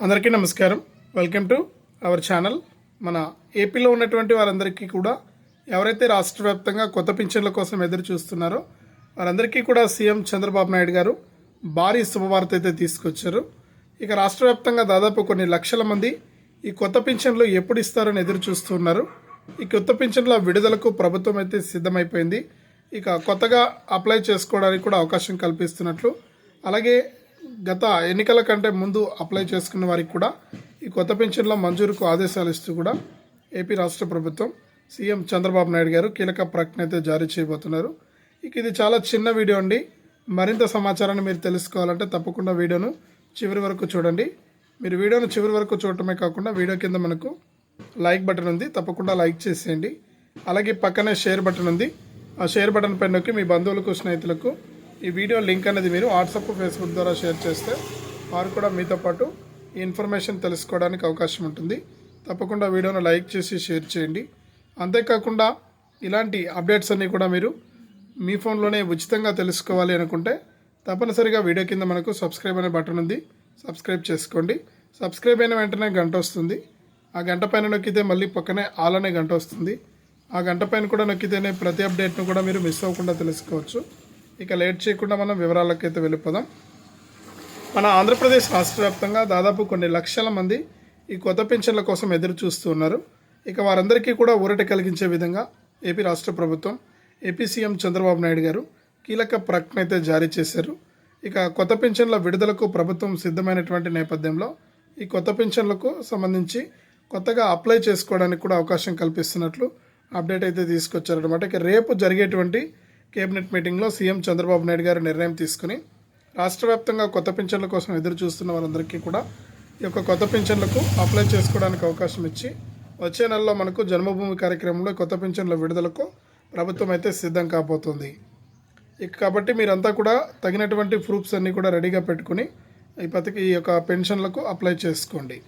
అందరికీ నమస్కారం. Welcome to our channel మన ఏపీలో ఉన్నటువంటి వారందరికీ కూడా ఎవరైతే రాష్ట్ర వ్యాప్తంగా కొత్త పింఛన్ల కోసం ఎదురు చూస్తున్నారో వారందరికీ కూడా సీఎం చంద్రబాబు నాయుడు గారు భారీ శుభవార్త అయితే తీసుకొచ్చారు. ఇక రాష్ట్ర వ్యాప్తంగా దాదాపు కొన్ని లక్షల మంది ఈ కొత్త పింఛన్లు ఎప్పుడు ఇస్తారని ఎదురు చూస్తున్నారు. ఈ కొత్త పింఛన్ల విడుదలకు ప్రభుత్వం అయితే సిద్ధమైపోయింది. ఇక కొత్తగా అప్లై చేసుకోవడానికి కూడా అవకాశం కల్పిస్తున్నట్లు. అలాగే గత ఎన్నికల కంటే ముందు అప్లై చేసుకున్న వారికి కూడా ఈ కొత్త పెన్షన్ల మంజూరుకు ఆదేశాలు ఇస్తూ కూడా ఏపీ రాష్ట్ర ప్రభుత్వం సీఎం చంద్రబాబు నాయుడు గారు కీలక ప్రకటన అయితే జారీ చేయబోతున్నారు. ఇక ఇది చాలా చిన్న వీడియో అండి. మరింత సమాచారాన్ని మీరు తెలుసుకోవాలంటే తప్పకుండా వీడియోను చివరి వరకు చూడండి. మీరు వీడియోను చివరి వరకు చూడటమే కాకుండా వీడియో కింద మనకు లైక్ బటన్ ఉంది. తప్పకుండా లైక్ చేసేయండి. అలాగే పక్కనే షేర్ బటన్ ఉంది. ఆ షేర్ బటన్ పైన నొక్కి మీ బంధువులకు స్నేహితులకు ఈ వీడియో లింక్ అనేది మీరు వాట్సాప్ ఫేస్బుక్ ద్వారా షేర్ చేస్తే వారు కూడా మీతో పాటు ఈ ఇన్ఫర్మేషన్ తెలుసుకోవడానికి అవకాశం ఉంటుంది. తప్పకుండా వీడియోను లైక్ చేసి షేర్ చేయండి. అంతేకాకుండా ఇలాంటి అప్డేట్స్ అన్నీ కూడా మీరు మీ ఫోన్లోనే ఉచితంగా తెలుసుకోవాలి అనుకుంటే తప్పనిసరిగా వీడియో కింద మనకు సబ్స్క్రైబ్ అనే బటన్ ఉంది. సబ్స్క్రైబ్ చేసుకోండి. సబ్స్క్రైబ్ అయిన వెంటనే గంట వస్తుంది. ఆ గంట పైన నొక్కితే మళ్ళీ పక్కనే ఆల్ అనే గంట వస్తుంది. ఆ గంట పైన కూడా నొక్కితేనే ప్రతి అప్డేట్ను కూడా మీరు మిస్ అవ్వకుండా తెలుసుకోవచ్చు. ఇక లేట్ చేయకుండా మనం వివరాలకైతే వెళ్ళిపోదాం. మన ఆంధ్రప్రదేశ్ రాష్ట్ర వ్యాప్తంగా దాదాపు కొన్ని లక్షల మంది ఈ కొత్త పెన్షన్ల కోసం ఎదురు చూస్తూ ఉన్నారు. ఇక వారందరికీ కూడా ఊరట కలిగించే విధంగా ఏపీ రాష్ట్ర ప్రభుత్వం ఏపీ సీఎం చంద్రబాబు నాయుడు గారు కీలక ప్రకటన అయితే జారీ చేశారు. ఇక కొత్త పెన్షన్ల విడుదలకు ప్రభుత్వం సిద్ధమైనటువంటి నేపథ్యంలో ఈ కొత్త పెన్షన్లకు సంబంధించి కొత్తగా అప్లై చేసుకోవడానికి కూడా అవకాశం కల్పిస్తున్నట్లు అప్డేట్ అయితే తీసుకొచ్చారనమాట ఇక రేపు జరిగేటువంటి కేబినెట్ మీటింగ్లో సీఎం చంద్రబాబు నాయుడు గారు నిర్ణయం తీసుకుని రాష్ట్ర వ్యాప్తంగా కొత్త పింఛన్ల కోసం ఎదురు చూస్తున్న వారందరికీ కూడా ఈ యొక్క కొత్త పింఛన్లకు అప్లై చేసుకోవడానికి అవకాశం ఇచ్చి వచ్చే నెలలో మనకు జన్మభూమి కార్యక్రమంలో కొత్త పింఛన్ల విడుదలకు ప్రభుత్వం అయితే సిద్ధం కాబోతుంది. ఇక కాబట్టి మీరంతా కూడా తగినటువంటి ప్రూఫ్స్ అన్నీ కూడా రెడీగా పెట్టుకుని ఈ పథక ఈ యొక్క పెన్షన్లకు అప్లై చేసుకోండి.